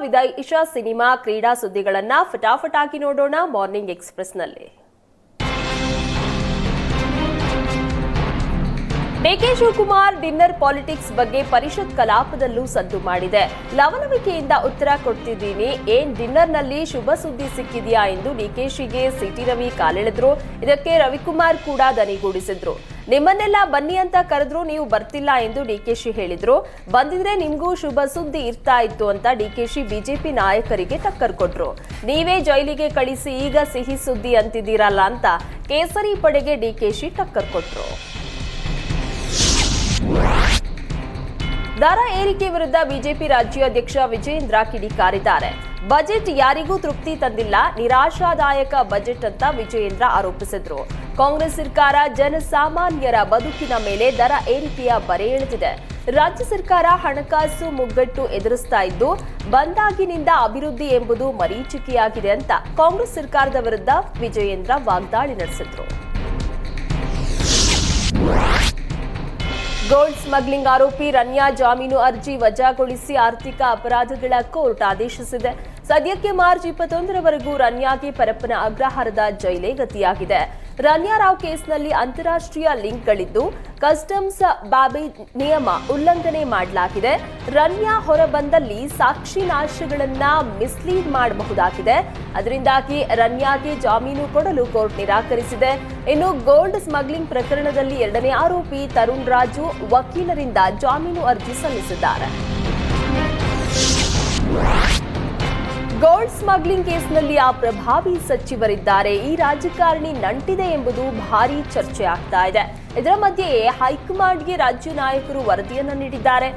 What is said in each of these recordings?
ವಿದೇಶ ಸಿನಿಮಾ ಕ್ರೀಡಾ ಸುದ್ದಿಗಳನ್ನ ಫಟಾಫಟಾಗಿ ನೋಡೋಣ ಮಾರ್ನಿಂಗ್ ಎಕ್ಸ್ಪ್ರೆಸ್ನಲ್ಲಿ. ಡಿಕೆ ಶಿವಕುಮಾರ್ ಡಿನ್ನರ್ ಪಾಲಿಟಿಕ್ಸ್ ಬಗ್ಗೆ ಪರಿಷತ್ ಕಲಾಪದಲ್ಲೂ ಸದ್ದು ಮಾಡಿದೆ. ಲವಲವಿಕೆಯಿಂದ ಉತ್ತರ ಕೊಡ್ತಿದ್ದೀನಿ. ಏನ್ ಡಿನ್ನರ್ನಲ್ಲಿ ಶುಭ ಸುದ್ದಿ ಸಿಕ್ಕಿದೆಯಾ ಎಂದು ಡಿಕೆಶಿಗೆ ಸಿಟಿ ರವಿ ಕಾಲೆಳೆದ್ರು. ಇದಕ್ಕೆ ರವಿಕುಮಾರ್ ಕೂಡ ದನಿಗೂಡಿಸಿದ್ರು. ನಿಮ್ಮನ್ನೆಲ್ಲ ಬನ್ನಿ ಅಂತ ಕರೆದ್ರು ನೀವು ಬರ್ತಿಲ್ಲ ಎಂದು ಡಿಕೆಶಿ ಹೇಳಿದ್ರು. ಬಂದಿದ್ರೆ ನಿಮ್ಗೂ ಶುಭ ಸುದ್ದಿ ಇರ್ತಾ ಇತ್ತು ಅಂತ ಡಿಕೆಶಿ ಬಿಜೆಪಿ ನಾಯಕರಿಗೆ ಟಕ್ಕರ್ ಕೊಟ್ರು. ನೀವೇ ಜೈಲಿಗೆ ಕಳಿಸಿ ಈಗ ಸಿಹಿ ಸುದ್ದಿ ಅಂತಿದ್ದೀರಲ್ಲ ಅಂತ ಕೇಸರಿ ಪಡೆಗೆ ಡಿಕೆಶಿ ಟಕ್ಕರ್ ಕೊಟ್ರು. ದರ ಏರಿಕೆ ವಿರುದ್ಧ ಬಿಜೆಪಿ ರಾಜ್ಯಾಧ್ಯಕ್ಷ ವಿಜಯೇಂದ್ರ ಕಿಡಿಕಾರಿದ್ದಾರೆ. ಬಜೆಟ್ ಯಾರಿಗೂ ತೃಪ್ತಿ ತಂದಿಲ್ಲ, ನಿರಾಶಾದಾಯಕ ಬಜೆಟ್ ಅಂತ ವಿಜಯೇಂದ್ರ ಆರೋಪಿಸಿದ್ರು. ಕಾಂಗ್ರೆಸ್ ಸರ್ಕಾರ ಜನಸಾಮಾನ್ಯರ ಬದುಕಿನ ಮೇಲೆ ದರ ಏರಿಕೆಯ ಬರೆ ಎಳೆದಿದೆ. ರಾಜ್ಯ ಸರ್ಕಾರ ಹಣಕಾಸು ಮುಗ್ಗಟ್ಟು ಎದುರಿಸ್ತಾ ಇದ್ದು, ಬಂದಾಗಿನಿಂದ ಅಭಿವೃದ್ಧಿ ಎಂಬುದು ಮರೀಚಿಕೆಯಾಗಿದೆ ಅಂತ ಕಾಂಗ್ರೆಸ್ ಸರ್ಕಾರದ ವಿರುದ್ಧ ವಿಜಯೇಂದ್ರ ವಾಗ್ದಾಳಿ ನಡೆಸಿದ್ರು. ಗೋಲ್ಡ್ ಸ್ಮಗ್ಲಿಂಗ್ ಆರೋಪಿ ರನ್ಯಾ ಜಾಮೀನು ಅರ್ಜಿ ವಜಾಗೊಳಿಸಿ ಆರ್ಥಿಕ ಅಪರಾಧಗಳ ಕೋರ್ಟ್ ಆದೇಶಿಸಿದೆ. ಸದ್ಯಕ್ಕೆ ಮಾರ್ಚ್ ಇಪ್ಪತ್ತೊಂದರವರೆಗೂ ರನ್ಯಾಗೆ ಪರಪ್ಪನ ಅಗ್ರಹಾರದ ಜೈಲೇ ಗತಿಯಾಗಿದೆ. ರನ್ಯಾ ರಾವ್ ಕೇಸ್ನಲ್ಲಿ ಅಂತಾರಾಷ್ಟ್ರೀಯ ಲಿಂಕ್ಗಳಿದ್ದು, ಕಸ್ಟಮ್ಸ್ ಬಾಬಿ ನಿಯಮ ಉಲ್ಲಂಘನೆ ಮಾಡಲಾಗಿದೆ. ರನ್ಯಾ ಹೊರಬಂದಲ್ಲಿ ಸಾಕ್ಷಿ ನಾಶಗಳನ್ನ ಮಿಸ್ಲೀಡ್ ಮಾಡಬಹುದಾಗಿದೆ. ಅದರಿಂದಾಗಿ ರನ್ಯಾಗೆ ಜಾಮೀನು ಕೊಡಲು ಕೋರ್ಟ್ ನಿರಾಕರಿಸಿದೆ. ಇನ್ನು ಗೋಲ್ಡ್ ಸ್ಮಗ್ಲಿಂಗ್ ಪ್ರಕರಣದಲ್ಲಿ ಎರಡನೇ ಆರೋಪಿ ತರುಣ್ ರಾಜು ವಕೀಲರಿಂದ ಜಾಮೀನು ಅರ್ಜಿ ಸಲ್ಲಿಸಿದ್ದಾರೆ. ಗೋಲ್ಡ್ ಸ್ಮಗ್ಲಿಂಗ್ ಕೇಸ್ನಲ್ಲಿ ಆ ಪ್ರಭಾವಿ ಸಚಿವರಿದ್ದಾರೆ. ಈ ರಾಜಕಾರಣಿ ನಂಟಿದೆ ಎಂಬುದು ಭಾರೀ ಚರ್ಚೆ ಆಗ್ತಾ ಇದೆ. ಇದರ ಮಧ್ಯೆಯೇ ಹೈಕಮಾಂಡ್ಗೆ ರಾಜ್ಯ ನಾಯಕರು ವರದಿಯನ್ನು ನೀಡಿದ್ದಾರೆ.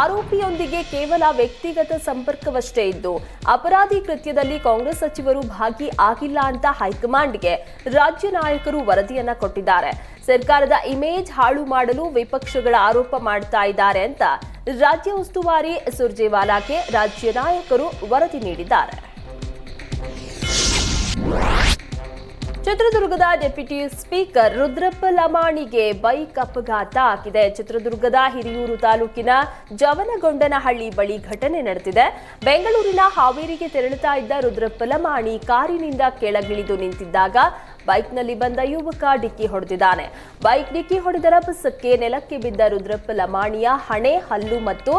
ಆರೋಪಿಯೊಂದಿಗೆ ಕೇವಲ ವ್ಯಕ್ತಿಗತ ಸಂಪರ್ಕವಷ್ಟೇ ಇದ್ದು, ಅಪರಾಧಿ ಕೃತ್ಯದಲ್ಲಿ ಕಾಂಗ್ರೆಸ್ ಸಚಿವರು ಭಾಗಿ ಆಗಿಲ್ಲ ಅಂತ ಹೈಕಮಾಂಡ್ಗೆ ರಾಜ್ಯ ನಾಯಕರು ವರದಿಯನ್ನ ಕೊಟ್ಟಿದ್ದಾರೆ. ಸರ್ಕಾರದ ಇಮೇಜ್ ಹಾಳು ಮಾಡಲು ವಿಪಕ್ಷಗಳ ಆರೋಪ ಮಾಡ್ತಾ ಇದ್ದಾರೆ ಅಂತ ರಾಜ್ಯ ಉಸ್ತುವಾರಿ ಸುರ್ಜೇವಾಲಾಗೆ ರಾಜ್ಯ ನಾಯಕರು ವರದಿ ನೀಡಿದ್ದಾರೆ. ಚಿತ್ರದುರ್ಗದ ಡೆಪ್ಯೂಟಿ ಸ್ಪೀಕರ್ ರುದ್ರಪ್ಪ ಲಮಾಣಿಗೆ ಬೈಕ್ ಅಪಘಾತ ಆಗಿದೆ. ಚಿತ್ರದುರ್ಗದ ಹಿರಿಯೂರು ತಾಲೂಕಿನ ಜವನಗೊಂಡನಹಳ್ಳಿ ಬಳಿ ಘಟನೆ ನಡೆದಿದೆ. ಬೆಂಗಳೂರಿನ ಹಾವೇರಿಗೆ ತೆರಳುತ್ತಾ ಇದ್ದ ರುದ್ರಪ್ಪ ಲಮಾಣಿ ಕಾರಿನಿಂದ ಕೆಳಗಿಳಿದು ನಿಂತಿದ್ದಾಗ ಬೈಕ್ನಲ್ಲಿ ಬಂದ ಯುವಕ ಡಿಕ್ಕಿ ಹೊಡೆದಿದ್ದಾನೆ. ಬೈಕ್ ಡಿಕ್ಕಿ ಹೊಡೆದ ರಭಸಕ್ಕೆ ನೆಲಕ್ಕೆ ಬಿದ್ದ ರುದ್ರಪ್ಪ ಲಮಾಣಿಯ ಹಣೆ, ಹಲ್ಲು ಮತ್ತು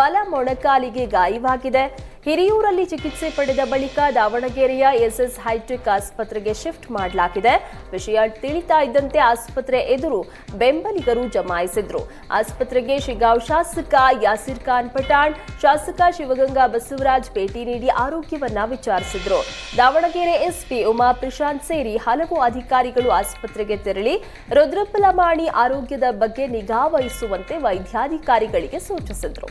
ಬಲ ಮೊಣಕಾಲಿಗೆ ಗಾಯವಾಗಿದೆ. ಹಿರಿಯೂರಲ್ಲಿ ಚಿಕಿತ್ಸೆ ಪಡೆದ ಬಳಿಕ ದಾವಣಗೆರೆಯ ಎಸ್ಎಸ್ ಹೈಟೆಕ್ ಆಸ್ಪತ್ರೆಗೆ ಶಿಫ್ಟ್ ಮಾಡಲಾಗಿದೆ. ವಿಷಯ ತಿಳಿತಾ ಇದ್ದಂತೆ ಆಸ್ಪತ್ರೆ ಎದುರು ಬೆಂಬಲಿಗರು ಜಮಾಯಿಸಿದ್ರು. ಆಸ್ಪತ್ರೆಗೆ ಶಿಗಾಂವ್ ಶಾಸಕ ಯಾಸಿರ್ ಖಾನ್ ಪಠಾಣ್, ಶಾಸಕ ಶಿವಗಂಗಾ ಬಸವರಾಜ್ ಭೇಟಿ ನೀಡಿ ಆರೋಗ್ಯವನ್ನ ವಿಚಾರಿಸಿದ್ರು. ದಾವಣಗೆರೆ ಎಸ್ಪಿ ಉಮಾ ಪ್ರಶಾಂತ್ ಸೇರಿ ಹಲವು ಅಧಿಕಾರಿಗಳು ಆಸ್ಪತ್ರೆಗೆ ತೆರಳಿ ರುದ್ರಪ್ಪಲಮಾಣಿ ಆರೋಗ್ಯದ ಬಗ್ಗೆ ನಿಗಾ ವಹಿಸುವಂತೆ ವೈದ್ಯಾಧಿಕಾರಿಗಳಿಗೆ ಸೂಚಿಸಿದ್ರು.